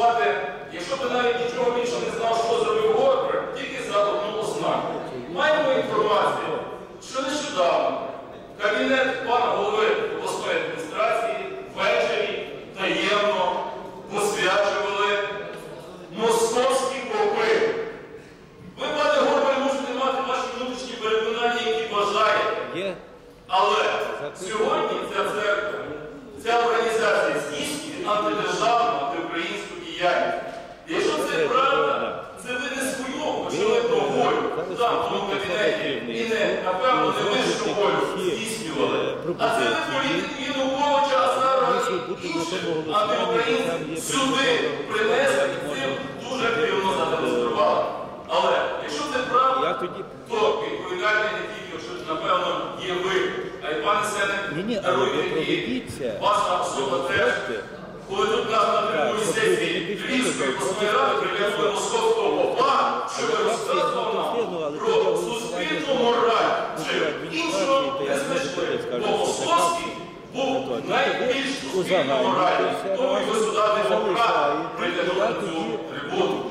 проголосувати, якщо ти навіть нічого більше не знав, що зробив Горбер, тільки за одну ознаку. Маємо інформацію, що нещодавно кабінет пана голови обласної адміністрації ввечері таємно посвячували московські попи. Ви, пане Горбер, можете мати ваші внутрішні переконання, які бажаєте. Але сьогодні церква, ця організація здійснює антидержавну, антиукраїнську діяльність. Якщо це правда, це ви не свою очевидну волю там, в тому кабінеті, і не, напевно, не вищу волю здійснювали. А це ви політики Януковича, Азарова і інших антиукраїнців сюди принесли і цим дуже активно задемонстрували. Але якщо це правда, то відповідальний не тільки, що напевно є ви, а й пане Ні-ні, Сене, але ви даруйте і ваша особа теж. Коли тут нас на трибуні сесії не Львівської обласної ради привезли московського попа, що ви розказував не московський був найбільш суспільно моральний, тому і ви сюди не попра прийти на цю трибуну.